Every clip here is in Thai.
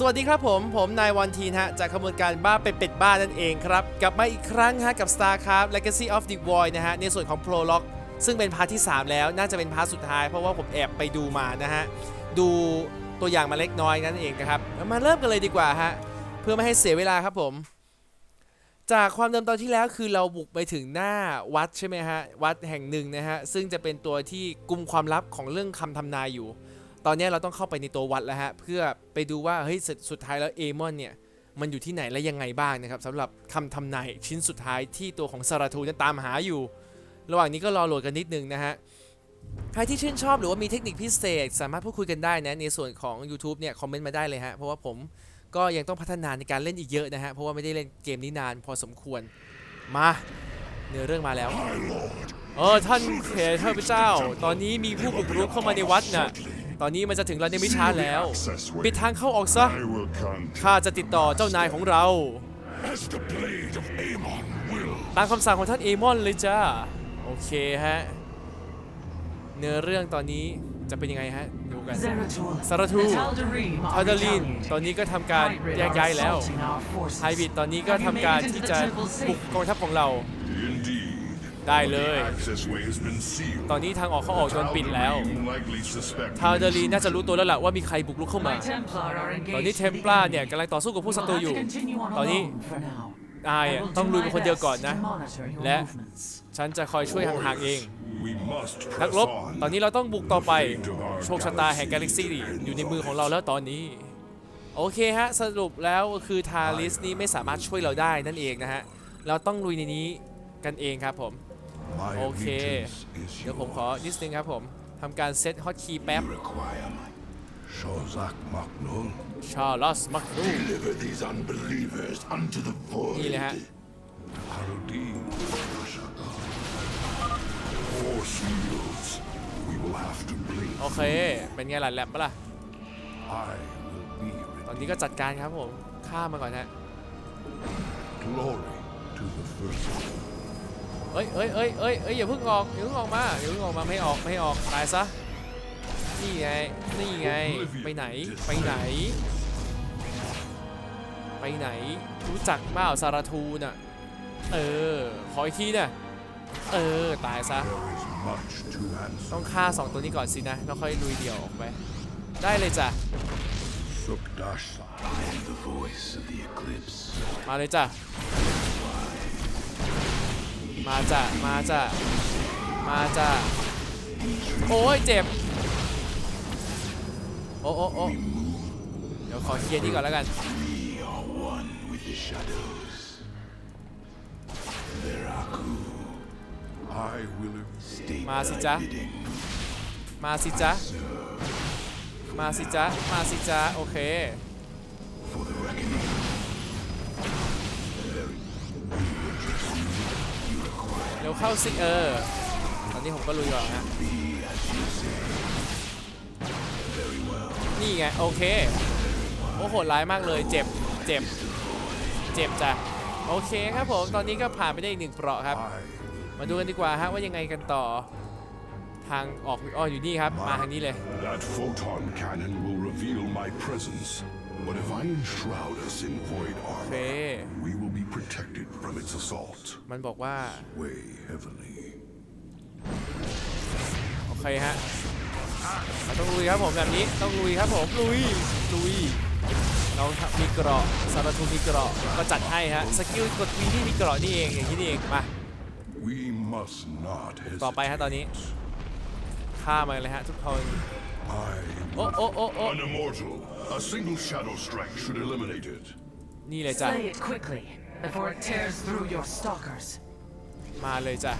สวัสดีครับผม ผมนายวันทีนฮะ จากขบวนการบ้าเป็ดเป็ดบ้านั่นเองครับ กลับมาอีกครั้งฮะกับ StarCraft Legacy of the Void นะฮะ ในส่วนของ Prologue ซึ่งเป็นพาร์ทที่ 3 แล้ว น่าจะเป็นพาร์ทสุดท้ายเพราะว่าผมแอบไปดูมานะฮะ ดูตัวอย่างมาเล็กน้อยนั่นเองนะครับ มาเริ่มกันเลยดีกว่าฮะ เพื่อไม่ให้เสียเวลาครับผม จากความเดิมตอนที่แล้วคือเราบุกไปถึงหน้าวัดใช่ไหมฮะ วัดแห่งหนึ่งนะฮะ ซึ่งจะเป็นตัวที่กุมความลับของเรื่องคำทำนายอยู่ ตอนนี้เราต้องเข้าไปในตัววัดแล้วฮะเพื่อไปดูว่าเฮ้ยสุดสุดท้ายแล้วเอมอนเนี่ยมันอยู่ที่ไหนและยังไงบ้างนะครับสำหรับคำทำนายชิ้นสุดท้ายที่ตัวของซาราทูนั้นตามหาอยู่ ระหว่างนี้ก็รอโหลดกันนิดนึงนะฮะใครที่ชื่นชอบหรือว่ามีเทคนิคพิเศษ สามารถพูดคุยกันได้นะในส่วนของ YouTube เนี่ยคอมเมนต์มาได้เลยฮะเพราะว่าผมก็ยังต้องพัฒนาในการเล่นอีกเยอะนะฮะเพราะว่าไม่ได้เล่นเกมนี้นานพอสมควรมาเนื้อเรื่องมาแล้วเออท่านเขเทพเจ้า ตอนนี้มีผู้บุกรุกเข้ามาในวัดน่ะ ตอนนี้มันจะถึงแล้วในไม่ช้าแล้ว ปิดทางเข้าออกซะ I will contact ข้าจะติดต่อเจ้านายของเรา as the blade of Amon will. ตามคำสั่งของท่านเอมอนเลยจ้า โอเคฮะ เนื้อเรื่องตอนนี้จะเป็นยังไงฮะ ดูกัน Zeratul, Zeratul, the Tal'Darim are ทาดาลิน retaliating. ตอนนี้ก็ทำการ Hybrid แยก are ย้ายแล้ว assaulting our forces. ไฮบิดตอนนี้ก็ทำการที่จะบุกกองทัพของเรา Indeed. ได้เลย The access way has been sealed. ตอนนี้ทางออกเข้าออกโดนปิดแล้ว Tal'Darim likely suspect ทาดาลีน่าจะรู้ตัวแล้วล่ะว่ามีใครบุกรุกเข้ามา My Templar are engaged ตอนนี้ to เท the มปลา enemy. เนี่ยกำลังต่อสู้กับผู้ศัตรู We'll อยู่ have to continue on ตอนนี้ alone for now. อาย I อะ will ต้อง do ลุย my เป็นคนเดียวก่อน best นะ to monitor your และ movements. ฉันจะคอยช่วยห่างๆเอง We must นัก press รบ on. ตอนนี้เราต้องบุกต่อไป โชคชะตาแห่งกาแล็กซี่อยู่ในมือของเราแล้วตอนนี้ โอเคฮะ สรุปแล้วคือทาริสนี่ไม่สามารถช่วยเราได้นั่นเองนะฮะ เราต้องลุยในนี้กันเองครับผม My โอเค allegiance is เดี๋ยวผมขอ yours. นิดนึงครับผมทำการเซตฮอตคีย์แป๊บ You require my Shozak Maknul. ชาลอสมักดู Deliver these unbelievers unto the void. นี่เลยฮะ Harudin, Shaka. Force yields. We will have to blink. โอเค เป็นไงล่ะแลบปะล่ะ I will be ตอนนี้ก็จัดการครับผม ฆ่ามาก่อนฮะ glory to the first. เอ้ยเอ้ยเอ้ยเอ้ยเอ้ยอย่าเพิ่งออกอย่าเพิ่งออกมาอย่าเพิ่งออกมาไม่ให้ออกไม่ให้ออกตายซะนี่ไงนี่ไงไปไหนไปไหน ไปไหนรู้จักเปล่าซาราทูน่ะเออขออีกทีน่ะเออตายซะ There is much to answer. ต้องฆ่าสองตัวนี้ก่อนสินะแล้วค่อยลุยเดี่ยวออกไปได้เลยจ้ะ Sukdasha. I am the voice of the eclipse. มาเลยจ้ะ มาจ้ะมาจ้ะมาจ้ะโอ้ยเจ็บ โอ้โอ้โอ้เดี๋ยวขอเคลียร์นี่ก่อนแล้วกัน มาสิจ๊ะ มาสิจ๊ะ มาสิจ๊ะ มาสิจ๊ะ โอเค ดี๋ยวเข้าสิเออ ตอนนี้ผมก็ลุยก่อนฮะนี่ไง โอเค โอ้โหดร้ายมากเลย เจ็บ เจ็บ เจ็บจ้ะ โอเคครับผม ตอนนี้ก็ผ่านไปได้อีกหนึ่งเปราะครับ I มาดูกันดีกว่าฮะว่ายังไงกันต่อ ทางออกอ้ออยู่นี่ครับ มาทางนี้เลย That photon cannon will reveal my presence. But if I enshroud us in void โอเค armor, we will be protected from its assault. มันบอกว่า Way heavily. โอเคฮะเราต้องลุยครับผมแบบนี้ต้องลุยครับผมลุยลุยเรามีเกราะซาราทูมีเกราะก็จัดให้ฮะสกิลกดวีที่มีเกราะนี่เองอย่างนี้นี่เองมา We must not ต่อไปฮะตอน hesitate. นี้ฆ่ามาเลยฮะทุกคน I โอ้โอ้โอ้โอ้ An immortal. A single shadow strike should eliminate it. นี่เลยจ้ะ Slay it quickly before it tears through your stalkers. มาเลยจ้ะ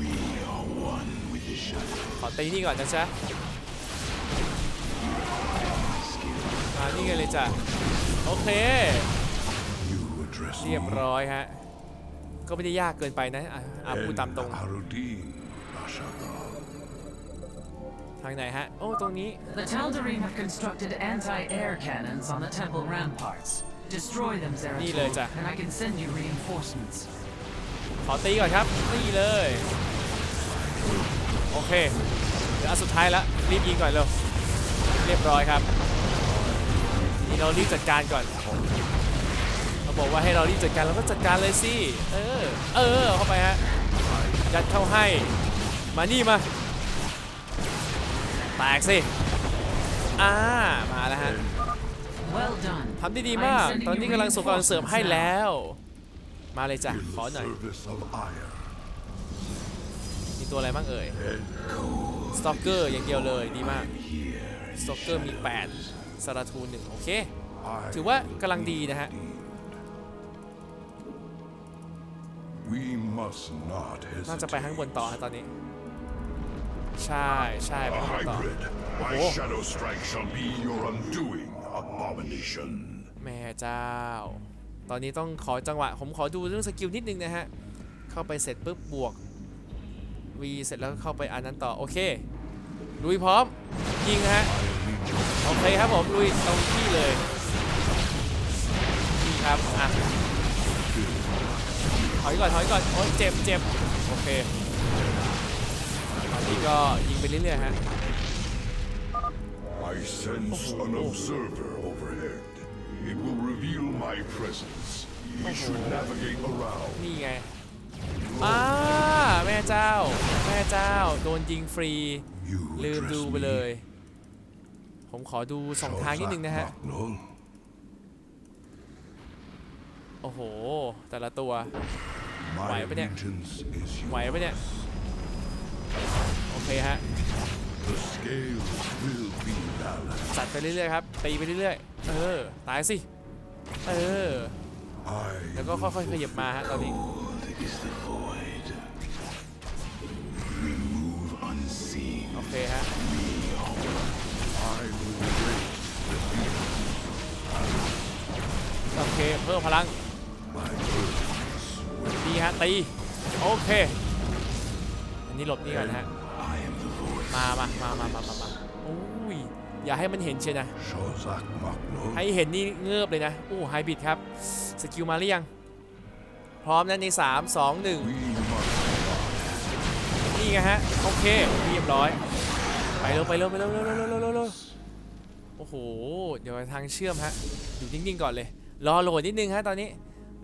We are one with the shadow. ขอตีนี่ก่อนนะจ๊ะมานี่กันเลยจ้ะ โอเค You address เรียบ me. ร้อยฮะ ก็ไม่ได้ยากเกินไปนะอะอะพูดตามตรง Harudin, Rashaka. ทางไหนฮะ โอ้ ตรงนี้ The Tal'Darim have constructed anti-air cannons on the temple ramparts. Destroy them, Ni เลย Zeratul, จ้ะ and I can send you reinforcements. ขอตีก่อนครับ นี่เลย โอเคเดี๋ยวอันสุดท้ายละรีบยิงก่อนเร็วเรียบร้อยครับนี่เรารีบจัดการก่อนเขาบอกว่าให้เรารีบจัดการเราก็จัดการเลยสิเออเออเข้าไปฮะยัดเข้าให้มานี่มาแตกสิอ่ามาแล้วฮะ Well done. ทำได้ดี I am มาก sending ตอนนี้ you กำลังส่งกำลังเสริม reinforcements ให้ now. แล้ว มาเลยจ้ะ In ขอ the หน่อย service of ire. มีตัวอะไรบ้างเอ่ย สตอกเกอร์อย่างเดียวเลยดีมาก สตอกเกอร์มี 8สาราทูหนึ่งโอเค I ถือว่ากำลังดีนะฮะ We must not น่าจะไป hesitate. ข้างบนต่อฮะตอนนี้ ใช่ใช่ไป A ข้างบนต่อ hybrid. My Oh. shadow abomination แม่เจ้า ตอนนี้ต้องขอจังหวะ ผมขอดูเรื่องสกิลนิดนึงนะฮะ เข้าไปเสร็จปุ๊บบวก V เสร็จแล้วเข้าไปอันนั้นต่อ โอเคลุยพร้อม ยิงฮะ โอเคครับผม ลุยตรงที่เลยนี่ครับอะถอยก่อนถอยก่อนโอ้ยเจ็บเจ็บโอเคตอนนี้ก็ยิงไปเรื่อยๆฮะ I sense an observer overhead. It will reveal my presence. We should navigate around. นี่ไงอ่าแม่เจ้า แม่เจ้า โดนยิงฟรี You ลืม address ดูไป me เลยผมขอดูสองทางนิดนึงนะฮะ Shazak Maknul. โอ้โห แต่ละตัว My Why, but yeah. allegiance is ไหว yours. ปะเนี่ย โอเคฮะ The scales will be balanced. จัดไปเรื่อยๆครับ ตีไปเรื่อยๆ เออ ตายสิ เออ I แล้วก็ค่อยๆขยับมาฮะตอนนี้ is the void. Remove unseen. โอเคฮะ I will raise โอเค เพิ่มพลัง my burdens. ดีฮะตี โอเค อันนี้หลบนี่ก่อนฮะ มามามามามามามาโอ้ย อย่าให้มันเห็นเชียวนะ Shazak Maknul. ให้เห็นนี่เงือบเลยนะ โอ้ไฮบิดครับ สกิลมาหรือยัง พร้อมนะใน 3 2 1 We must นี่ไงฮะ โอเค เรียบร้อย ไปเร็วไปเร็วไปเร็วเร็วเร็วเร็วเร็วเร็วเร็วโอ้โห เดี๋ยวทางเชื่อมฮะ อยู่นิ่งๆก่อนเลย รอโหลดนิดนึงฮะตอนนี้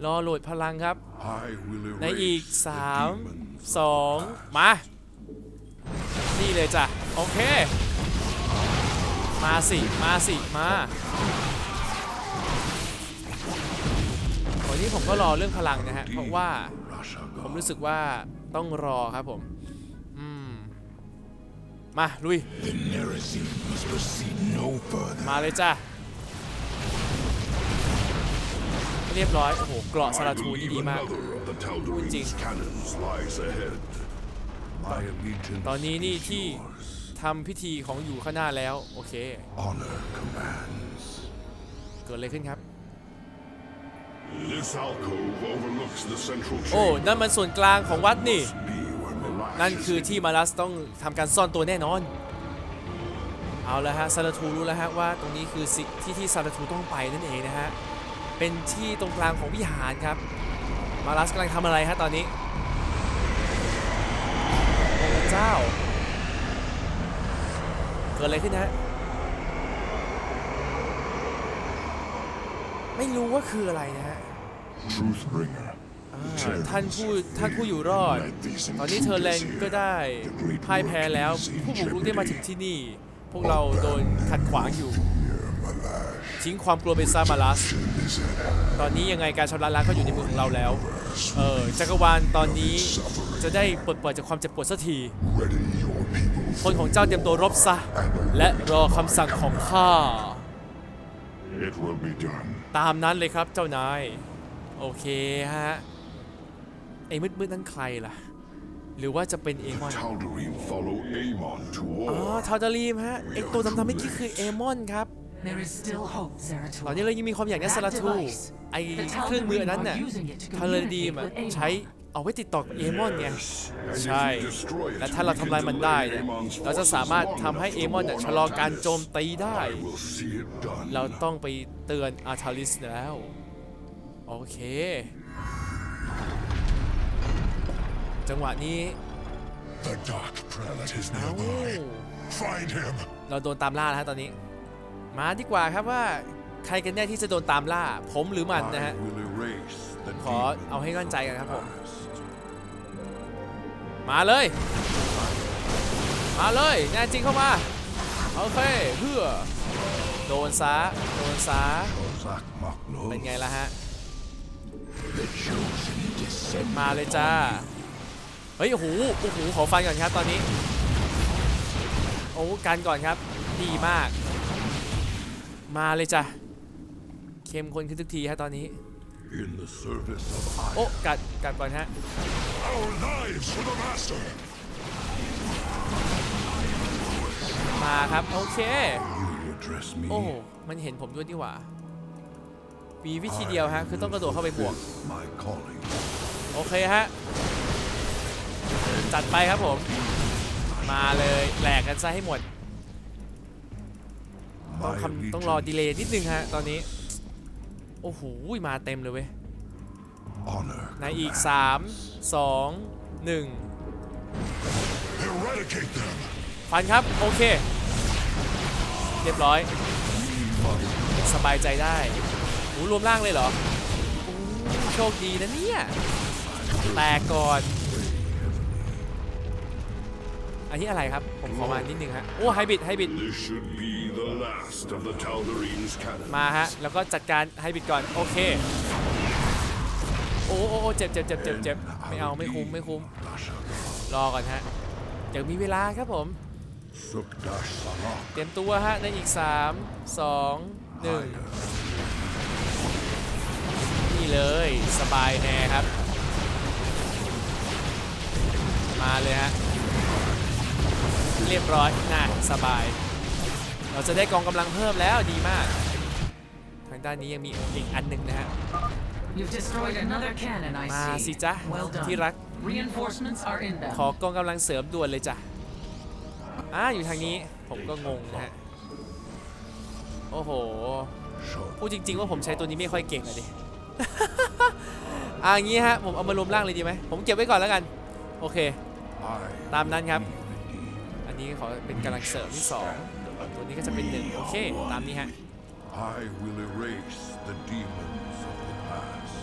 รอโหลดพลังครับ I will ใน erase อีก the 3 demons. 2มา นี่เลยจ้ะ โอเค มาสิ มาสิ มาวันนี้ผมก็รอเรื่องพลังนะฮะ เพราะว่า Rashagal. ผมรู้สึกว่าต้องรอครับผม อืม มาลุย The narrative must proceed no further. มาเลยจ้ะ เรียบร้อย โอ้โห เกราะสารา I ทูนี่ believe ดีมาก another of the Ujing. Tal'Darim's ตอนนี้นี่ is ที่ yours. ทำพิธีของอยู่ข้างหน้าแล้ว โอเค Honor commands. เกิดอะไรขึ้นครับ This alcove overlooks the central โอ้ chamber. นั่นมันส่วนกลางของวัดนี่ Be where Malash นั่น is คือที่มารัสต้องทำการซ่อนตัวแน่นอน เอาละฮะซาลาทูรู้แล้วฮะว่าตรงนี้คือสิที่ที่ซาลาทูต้องไปนั่นเองนะฮะ เป็นที่ตรงกลางของวิหารครับ มารัสกำลังทำอะไรฮะตอนนี้โอ้พระ เจ้า เกิดอะไรขึ้นฮะ ไม่รู้ว่าคืออะไรนะฮะ Truthbringer. ท่านผู้ท่านผู้อยู่รอด ตอนนี้เธอแลนก็ได้พ่ายแพ้แล้ว ผู้บุกรุกได้มาถึงที่นี่ พวกเราโดนขัดขวางอยู่ ทิ้งความกลัวเป็นซามาลัส ตอนนี้ยังไงการชำระล้างก็อยู่ในมือของเราแล้ว เออจักรวาลตอนนี้ จะได้ปลดปล่อยจากความเจ็บปวดสักที Ready your people. คนของเจ้าเตรียมตัวรบซะ และรอคำสั่งของข้า It will be done. ตามนั้นเลยครับเจ้านาย โอเคฮะ ไอ้มืดๆนั่นใครล่ะ หรือว่าจะเป็นเอมอน Tal'Darim follow Amon to อ๋อ war. ทาวดารีมฮะไอตัวดำๆเมื่อกี้คือเอมอนครับ There is still hope, ตอน Zeratul. นี้เรายังมีความอยากได้สลาทู ไอเครื่องมืออันนั้นน่ะทาเลดีมอะใช้ เอาไว้ติดต่อกับเอมอนไง And if ใช่ we destroy it, และถ้าเรา we ทำลาย can มันได้ delay เนี่ย Amon's เราจะสามารถ forces ทำให้ long เอ enough มอน to เนี่ย war ชะลอ on การโจม Artanis. ตีได้ I will see it done. เราต้องไปเตือนอาร์ทาลิสแล้ว โอเค จังหวะนี้ The Dark Prelate is เอ้า Find him. เราโดนตามล่าแล้วฮะตอนนี้ มาดีกว่าครับว่าใครกันแน่ที่จะโดนตามล่า ผมหรือมันนะฮะ I will erase the ขอ demons เอาให้มั่นใจกันครับผม past. มาเลย มาเลยแน่จริงเข้ามา โอเคเพื่อโดนซะโดนซะ Kozak Magnus. เป็นไงล่ะฮะ The chosen descend. มาเลยจ้า เฮ้ยโอ้โหโอ้โหขอฟันก่อนครับตอนนี้ โอ้กันก่อนครับ ดีมาก มาเลยจ้ะเข้มข้นขึ้นทุกทีฮะตอนนี้ In the service of I. โอ้กัดกัดก่อนฮะ Our lives for the master. มาครับโอเค You address me. โอ้มันเห็นผมด้วยดีกว่ามีวิธีเดียวฮะ คือต้องกระโดดเข้าไปบวก My calling. โอเคฮะ จัดไปครับผม มาเลยแหลกกันซะให้หมด ต้อง My คำต้องรอ allegiance, ดีเลย์นิดนึงฮะ ตอนนี้ โอ้โหมาเต็มเลยเว้ย honor. ในอีก 3 2 1 Eradicate them. ฟันครับ โอเค เรียบร้อย สบายใจได้โอ้รวมร่างเลยเหรอโอ้โชคดีนะเนี่ย แตกก่อน อันนี้อะไรครับ ผมขอมานิดนึงฮะ โอ้ไฮบิดไฮบิด This should be the last of the Tal'Darim's cannon. มาฮะ แล้วก็จัดการไฮบิดก่อน โอเคโอ้โอ้โอ้เจ็บเจ็บเจ็บเจ็บเจ็บไม่เอาไม่คุ้มไม่คุ้ม รอก่อนฮะเดี๋ยวมีเวลาครับผม Sukdash Salah. เตรียมตัวฮะ ในอีก 3 2 1 นี่เลยสบายแน่ครับ มาเลยฮะ เรียบร้อยน่ะสบาย เราจะได้กองกำลังเพิ่มแล้วดีมาก ทางด้านนี้ยังมีอีกอันหนึ่งนะฮะ You've destroyed another cannon, I มาสิ see. จ๊ะ Well ที่ done. รัก Reinforcements are ขอ inbound. กองกำลังเสริมด่วนเลยจ้ะอ่าอยู่ทางนี้ผมก็งงนะฮะ โอ้โห Show พูดจริง ๆ ว่าผมใช้ตัวนี้ไม่ค่อยเก่งอะดิ อ่าอย่างงี้ฮะ ผมเอามารวมร่างเลยดีไหม ผมเก็บไว้ก่อนแล้วกัน โอเค I ตามนั้นครับ be the deed. อันนี้ขอเป็นกำลังเสริมที่สอง ตัวนี้ก็จะเป็นหนึ่งโอเค ตามนี้ฮะ I will erase the demons of the past.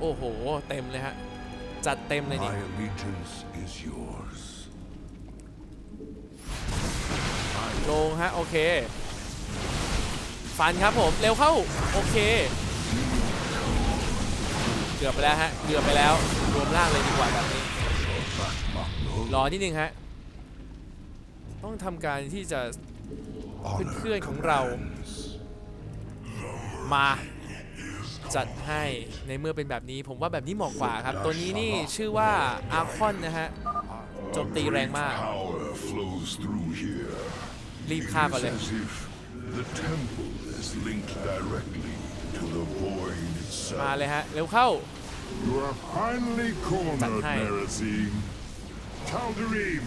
โอ้โห เต็มเลยฮะ จัดเต็มเลยนี่ My allegiance is yours. ลงฮะ โอเค ฟันครับผม เร็วเข้า โอเค เกือบไปแล้วฮะ เกือบไปแล้ว รวมร่างเลยดีกว่าแบบนี้ รอนิดนึงฮะ ต้องทำการที่จะ Honor เพื่อนๆของเรา มาจัดให้ในเมื่อเป็นแบบนี้ผมว่าแบบนี้เหมาะกว่าครับ ตัวนี้นี่ชื่อว่าอาคอนนะฮะโจมตีแรงมาก Power flows through here. รีบฆ่าก่อน It เลย is as if the temple is linked directly to the void มา itself. เลยฮะ เร็วเข้า You are finally cornered, Hey. Merazine. Tal'Darim,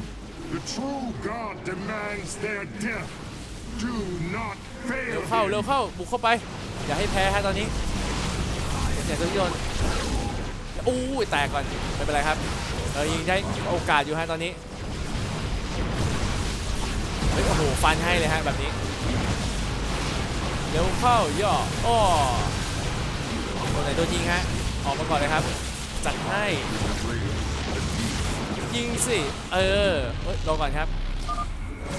the true god demands their death. เร็วเข้าเร็วเข้าบุกเข้าไป อย่าให้แพ้ฮะตอนนี้อย่าตัวโยนอู้แตกก่อนไม่เป็นไรครับเรายิงได้โอกาสอยู่ฮะตอนนี้เฮ้ยโอ้โหฟันให้เลยฮะแบบนี้เร็วเข้าย่ออ้อตัวไหนโดนยิงฮะออกมาก่อนเลยครับ จัดให้ยิงสิเออเฮ้ยรอก่อนครับ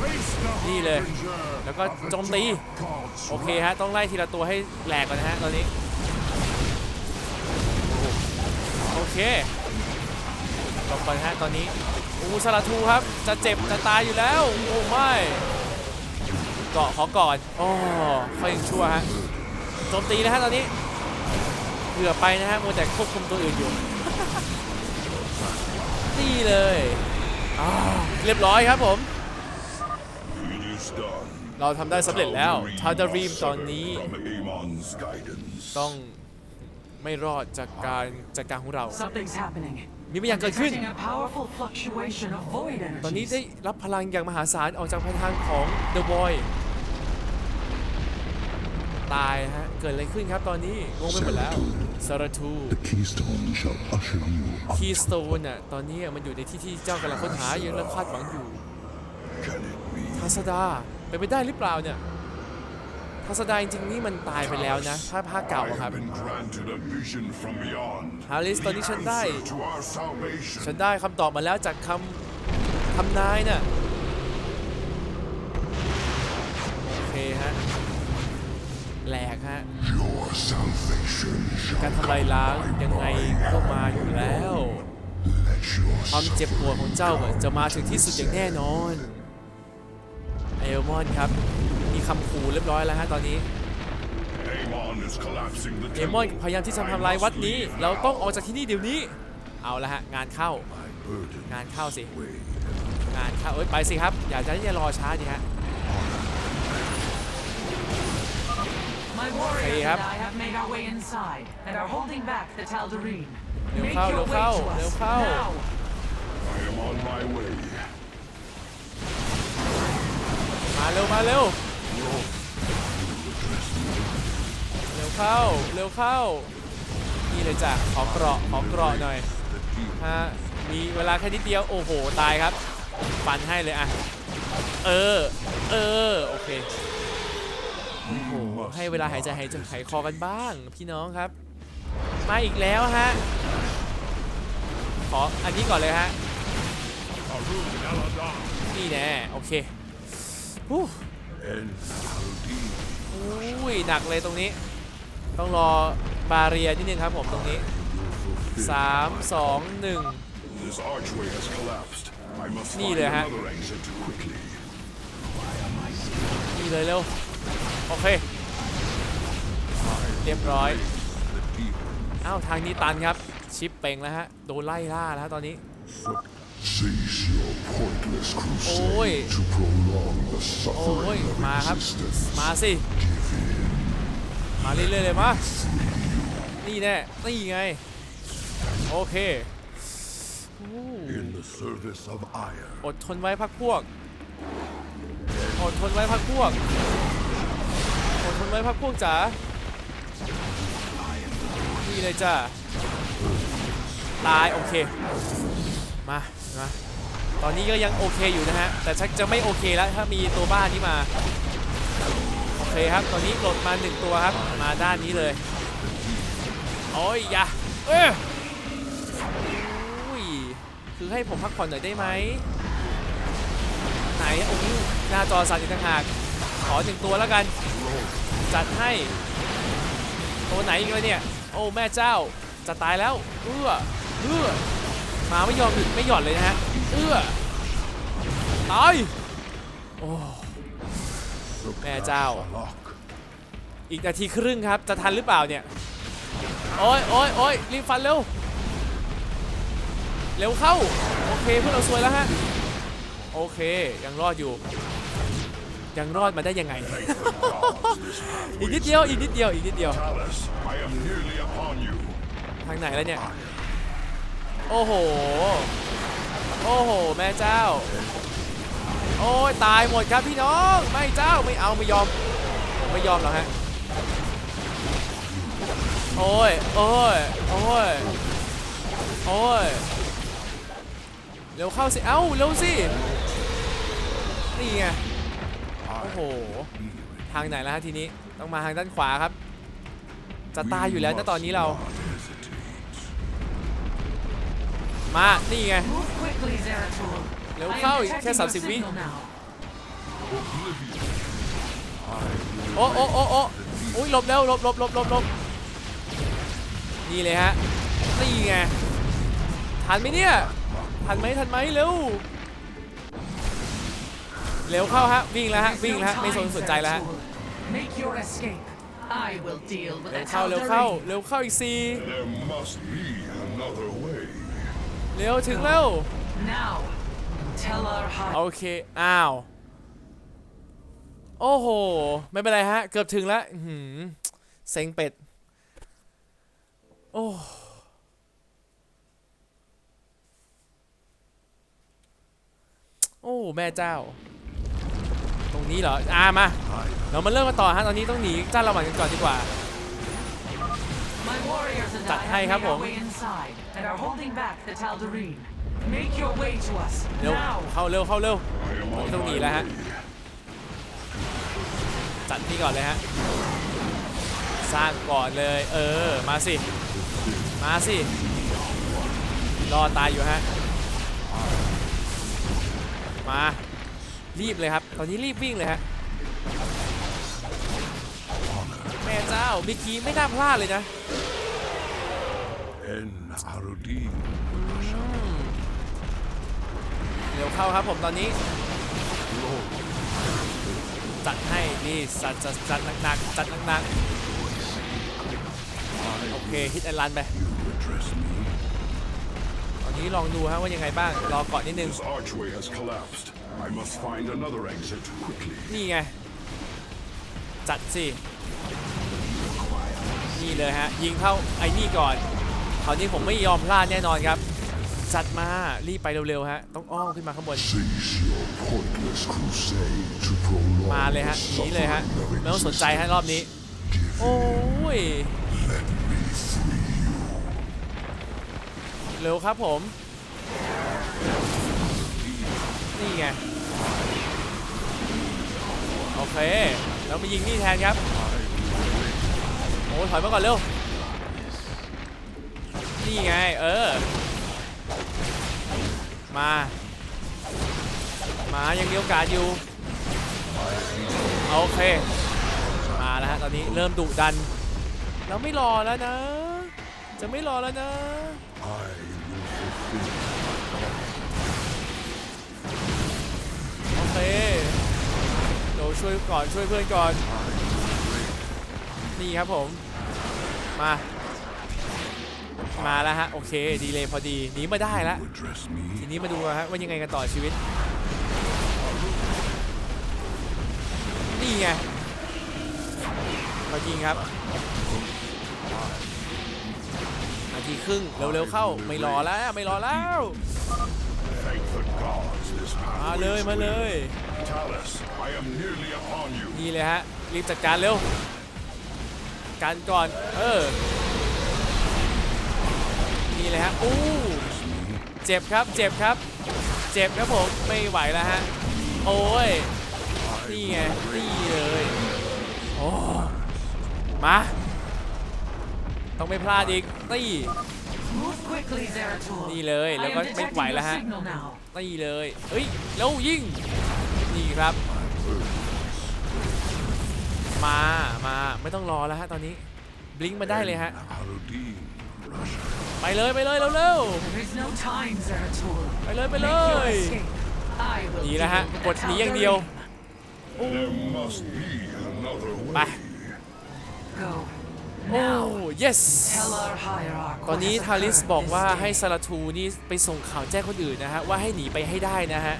Face the Đi lên. harbinger Nó có of the trông tí. dark gods โอเคฮะ ต้องไล่ทีละตัวให้แหลกก่อนนะฮะ ตอนนี้ โอเคจบก่อนฮะ ตอนนี้อูสลัดทูครับ จะเจ็บ จะตายอยู่แล้ว โอ้ไม่ เกาะขอก่อนโอ้ค่อยยังชั่วฮะ โจมตีนะฮะตอนนี้เกือบไปนะฮะมัวแต่ควบคุมตัวอื่นอยู่นี่เลย เรียบร้อยครับผม เราทำได้สำเร็จแล้วทาดารีม are ตอนนี้ severed From Amon's guidance. ต้องไม่รอดจากการจัดการของเรา Something's happening. มีบางอย่างเกิดขึ้น Detecting a powerful fluctuation of void ตอนนี้ energies. ได้รับพลังอย่างมหาศาลออกจากทางของ The Boy ตายฮะ เกิดอะไรขึ้นครับตอนนี้ งงไปหมดแล้วซาราทู The keystone shall usher you up. คีสโตนอะตอนนี้มันอยู่ในที่ที่เจ้ากำลังค้นหาอยู่และคาดหวังอยู่ Can it be? ทาสดา เป็นไปได้หรือเปล่าเนี่ยทพัสดาจริงๆนี่มันตายไปแล้วนะถ้าภาคเก่าครับฮาริสตอนนี้ฉันได้ ฉันได้คำตอบมาแล้วจากคำคำนายน่ะโอเคฮะแหลกฮะการทำลายล้างยังไงก็มาอยู่แล้วความเจ็บปวดของเจ้าจะมาถึงที่สุดอย่างแน่นอน อลมอนครับ มีคำขู่เรียบร้อยแล้วฮะตอนนี้ Amon is collapsing the เอมอน temple. พยายามที่จะทำลายวัดนี้ เราต้องออกจากที่นี่เดี๋ยวนี้ เอาละฮะงานเข้า My burden งานเข้าสิ weighs งานเข้าเอ้ยไปสิครับ อย่าจะอย่ารอช้าดิฮะ My warriors Hey, and hap. I have made our way inside and are holding back the Tal'Darim. Liêu Make khao, your liêu way khao, to มาเร็วมาเร็วเร็วเข้าเร็วเข้า นี่เลยจ้ะขอเกราะขอเกราะหน่อยฮะมีเวลาแค่นิดเดียวโอ้โหตายครับฟันให้เลยอะเออเออโอเคโอ้โหให้เวลาหายใจหายใจหายคอกันบ้างพี่น้องครับมาอีกแล้วฮะขออันนี้ก่อนเลยฮะนี่แน่โอเค อุ้ยหนักเลยตรงนี้ ต้องรอบาเรียนิดนึงครับผมตรงนี้ 3 2 This archway has collapsed. I must Ni find rồi hả? another exit quickly. 1นี่เลยเร็ว โอเค เรียบร้อย The deep อ้าว ทางนี้ตันครับ ชิปเป่งแล้วฮะ โดนไล่ล่าแล้วฮะตอนนี้ cease your pointless Ôi. crusade to prolong the โอ้ย suffering of มาครับ existence. มาสิ มาเรื่อยๆเลยมา นี่แน่ นี่ไง โอเคอู้ In the service of ire. อดทนไว้พักพวก อดทนไว้พักพวก อดทนไว้พักพวกจ๋า นี่เลยจ้าตาย โอเค มา มาตอนนี้ก็ยังโอเคอยู่นะฮะ แต่ชักจะไม่โอเคแล้วถ้ามีตัวบ้านนี้มา โอเคครับ ตอนนี้หล่นมาหนึ่งตัวครับ มาด้านนี้เลย โอ้ยอย่าเออุ้ยคือให้ผมพักผ่อนหน่อยได้ไหม ไหนโอ้โหหน้าจอสั่นอีกต่างหาก ขอหนึ่งตัวแล้วกัน จัดให้ ตัวไหนอีกเลยเนี่ย โอ้แม่เจ้า จะตายแล้วเอื้อเอื้อ มาไม่ยอมหยุดไม่หย่อนเลยนะฮะ เอื้อตายโอ้แม่เจ้า Lock. อีกนาทีครึ่งครับ จะทันหรือเปล่าเนี่ย โอ้ยโอ้ยโอ้ยรีบฟันเร็ว เร็วเข้า โอเคพวกเราสวยแล้วฮะ โอเค ยังรอดอยู่ ยังรอดมาได้ยังไง อีกนิดเดียว อีกนิดเดียว อีกนิดเดียว Talus, I am nearly upon you. ทางไหนแล้วเนี่ย โอ้โห โอ้โห แม่เจ้า โอ้ยตายหมดครับพี่น้อง ไม่เจ้าไม่เอาไม่ยอม ผมไม่ยอมหรอกฮะ โอ้ย โอ้ย โอ้ย โอ้ย เร็วเข้าสิ เอ้า เร็วสิ นี่ไง โอ้โห ทางไหนแล้วฮะทีนี้ ต้องมาทางด้านขวาครับ จะตายอยู่แล้วนะตอนนี้เรา มา นี่ไง Move quickly, Zeratul. Liêu I am khao, detecting khe your sập xịt vi. signal now. โอ้โอ้โอ้โอ้อุ้ยหลบเร็วหลบหลบหลบหลบหลบนี่เลยฮะ นี่ไง ทันไหมเนี่ย ทันไหมทันไหมเร็ว เร็วเข้าฮะ วิ่งแล้วฮะ There's วิ่ง no แล้วฮะ ไม่สน time, สนใจแล้วฮะ Zeratul. Make your escape. I will deal with เร็ว the เข้า เร็วเข้า Tal'Darim. เร็วเข้าอีกสี่ There must be another way. เร็วถึงแล้ว Now, tell our โอเค อ้าว โอ้โห ไม่เป็นไรฮะ เกือบถึงแล้วอื้อหือเซ็งเป็ด โอ้โอ้ แม่เจ้า ตรงนี้เหรอ อ่ามา เรามาเริ่มกันต่อฮะ ตอนนี้ต้องหนีจ้าละหวันกันก่อนดีกว่า My warriors and I Chặt have hay made hả our bụng? way inside and are holding back the Tal'Darim. Make your way to us เร็ว now. เข้าเร็ว เข้าเร็ว I am on ต้องหนีแล้ว my ฮะ way. จัดนี่ก่อนเลยฮะ สร้างก่อนเลย เออ มาสิ มาสิ รอตายอยู่ฮะ มา รีบเลยครับ ตอนนี้รีบวิ่งเลยฮะ แม่เจ้าเมื่อกี้ไม่น่าพลาดเลยนะ En Arudin. เร็วเข้าครับผมตอนนี้จัดให้นี่จัดจัดจัดหนักๆจัดหนักๆโอเคฮิตแอนลันไป You address me. ตอนนี้ลองดูฮะว่ายังไงบ้างรอเกาะนิดนึง This archway has collapsed. I must find another exit quickly. นี่ไงจัดสินี่เลยฮะยิงเข้าไอ้นี่ก่อนค ราวนี้ผมไม่ยอมพลาดแน่นอนครับจัดมารีบไปเร็วๆฮะต้องอ้อมขึ้นมาข้างบนมาเลยฮะหนีเลยฮะไม่ต้องสนใจฮะรอบนี้ โอ้ยเร็วครับผมนี่ไงโอเคแล้วมายิงนี่แทนครับโอ้ถอยมาก่อนเร็ว นี่ไง เออ มา มายังมีโอกาสอยู่ โอเค มาแล้วฮะตอนนี้เริ่มดุดัน เราไม่รอแล้วนะ จะไม่รอแล้วนะโอเคเดี๋ยวช่วยก่อนช่วยเพื่อนก่อน นี่ครับผม มา มาแล้วฮะ โอเค ดีเลยพอดีหนีมาได้แล้ว ทีนี้มาดูนะฮะว่ายังไงกันต่อชีวิต นี่ไงมาจริงครับนาทีครึ่งเร็วๆเข้าไม่รอแล้วไม่รอแล้วมาเลยมาเลยนี่เลยฮะรีบจัดการเร็วการก่อนเออ นี่เลยฮะอู้เจ็บครับเจ็บครับ เจ็บครับผมไม่ไหวแล้วฮะโอ้ยนี่ไงนี่เลยโอ้มาต้องไม่พลาดอีกนี่ Move quickly, Zeratul. นี่เลยแล้วก็ไม่ไหวแล้วฮะ signal now. นี่เลยเฮ้ยแล้วยิงนี่ครับ มามาไม่ต้องรอแล้วฮะตอนนี้บลิงก์มาได้เลยฮะ ไปเลยไปเลยเร็ว There is no time, Zeratul. ๆไปเลยไป Make เล your ย escape. I will นี่แหละฮะ deal with กดหนีอย่างเดียว There must be another ไป way. Go. โอ้ Now, yes tell our hierarch ตอน what นี้ has ทาริส occurred บอก this ว่า day. ให้ซาลาทูนี่ไปส่งข่าวแจ้งคนอื่นนะฮะ ว่าให้หนีไปให้ได้นะฮะ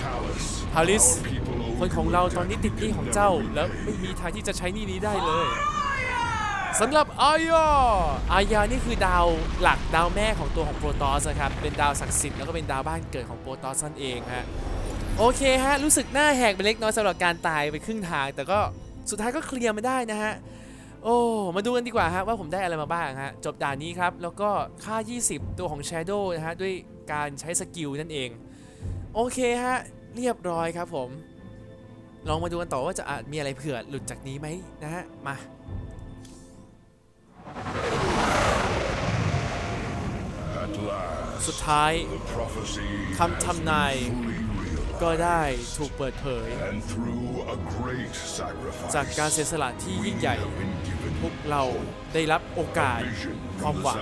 Talus, ทาริส our people owe คนของ you a เรา debt ตอนนี้ติดหนี้ we ของ can เจ้า never แล้ว repay. ไม่มีทางที่จะใช้หนี้นี้ได้เลย สำหรับอายาอายานี่คือดาวหลักดาวแม่ของตัวของโปรตอสนะครับ เป็นดาวศักดิ์สิทธิ์แล้วก็เป็นดาวบ้านเกิดของโปรตอสนั่นเองฮะ โอเคฮะ รู้สึกหน้าแหกไปเล็กน้อยสำหรับการตายไปครึ่งทาง แต่ก็สุดท้ายก็เคลียร์มาได้นะฮะ โอ้ มาดูกันดีกว่าฮะว่าผมได้อะไรมาบ้างฮะ จบด่านนี้ครับ แล้วก็ค่า 20 ตัวของ Shadow นะฮะด้วยการใช้สกิลนั่นเอง โอเคฮะ เรียบร้อยครับผม ลองมาดูกันต่อว่าจะอาจมีอะไรเผื่อหลุดจากนี้ไหมนะฮะ มา สุดท้ายคำทำนายก็ได้ถูกเปิดเผย จากการเสียสละที่ยิ่งใหญ่ พวกเราได้รับโอกาสความหวัง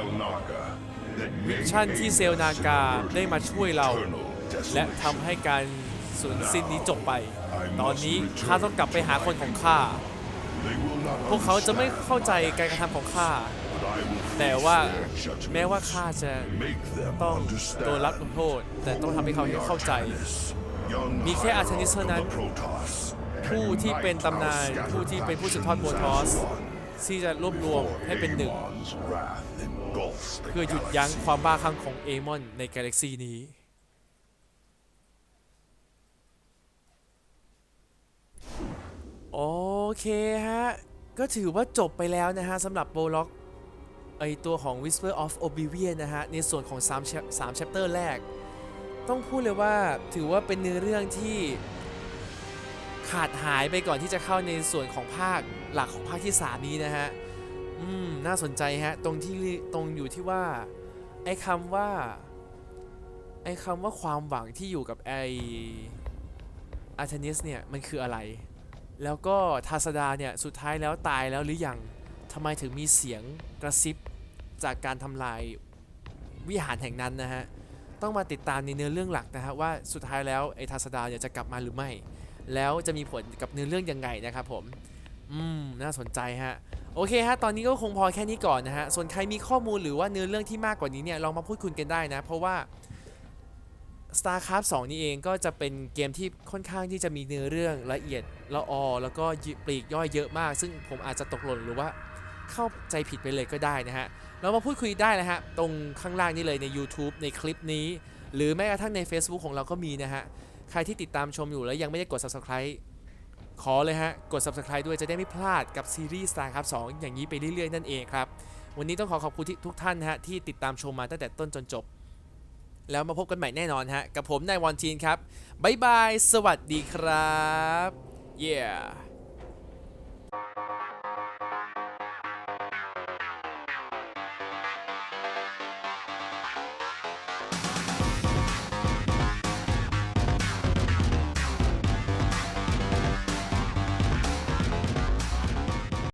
มิชชั่นที่เซลนากาได้มาช่วยเรา และทำให้การสูญสิ้นนี้จบไป ตอนนี้ข้าต้องกลับไปหาคนของข้า พวกเขาจะไม่เข้าใจการกระทำของข้า แต่ว่าแม้ว่าข้าจะต้องโดนรับลงโทษ แต่ต้องทำให้เขาเข้าใจ มีแค่อาร์เทนิสเท่านั้น ผู้ที่เป็นตำนาน ผู้ที่เป็นผู้สืบทอดโบทอสที่จะรวบรวมให้เป็นหนึ่ง เพื่อหยุดยั้งความบ้าคลั่งของเอมอนในกาแล็กซีนี้ โอเคฮะ ก็ถือว่าจบไปแล้วนะฮะสำหรับโบล็อกไอตัวของ Whisper of Oblivion นะฮะ ในส่วนของ3 3 chapter แรก ต้องพูดเลยว่าถือว่าเป็นเนื้อเรื่องที่ขาดหายไปก่อนที่จะเข้าในส่วนของภาคหลักของภาคที่ 3 นี้นะฮะ อืม น่าสนใจฮะ ตรงที่ตรงอยู่ที่ว่า ไอ้คำว่า ไอ้คำว่าความหวังที่อยู่กับไออาร์เทนิสเนี่ย มันคืออะไร แล้วก็ทาสดาเนี่ยสุดท้ายแล้วตายแล้วหรือยังทำไมถึงมีเสียงกระซิบจากการทำลายวิหารแห่งนั้นนะฮะต้องมาติดตามในเนื้อเรื่องหลักนะฮะว่าสุดท้ายแล้วไอ้ทาสดาเนี่ยจะกลับมาหรือไม่ แล้วจะมีผลกับเนื้อเรื่องยังไงนะครับผมอืมน่าสนใจฮะโอเคฮะ ตอนนี้ก็คงพอแค่นี้ก่อนนะฮะ ส่วนใครมีข้อมูลหรือว่าเนื้อเรื่องที่มากกว่านี้เนี่ย ลองมาพูดคุยกันได้นะ เพราะว่า StarCraft 2 นี่เองก็จะเป็นเกมที่ค่อนข้างที่จะมีเนื้อเรื่องละเอียดละออ แล้วก็ปลีกย่อยเยอะมาก ซึ่งผมอาจจะตกหล่นหรือว่าเข้าใจผิดไปเลยก็ได้นะฮะ เรามาพูดคุยได้นะฮะ ตรงข้างล่างนี่เลยใน YouTube ในคลิปนี้ หรือแม้กระทั่งใน Facebook ของเราก็มีนะฮะ ใครที่ติดตามชมอยู่แล้วยังไม่ได้กด Subscribe ขอเลยฮะ กด Subscribe ด้วยจะได้ไม่พลาดกับซีรีส์ StarCraft 2 อย่างนี้ไปเรื่อยๆ นั่นเองครับ วันนี้ต้องขอขอบคุณทุกท่านนะฮะที่ติดตามชมมาตั้งแต่ต้นจนจบ แล้วมาพบกันใหม่แน่นอนฮะ กับผมนายวอนจีนครับ บ๊ายบาย สวัสดีครับ yeah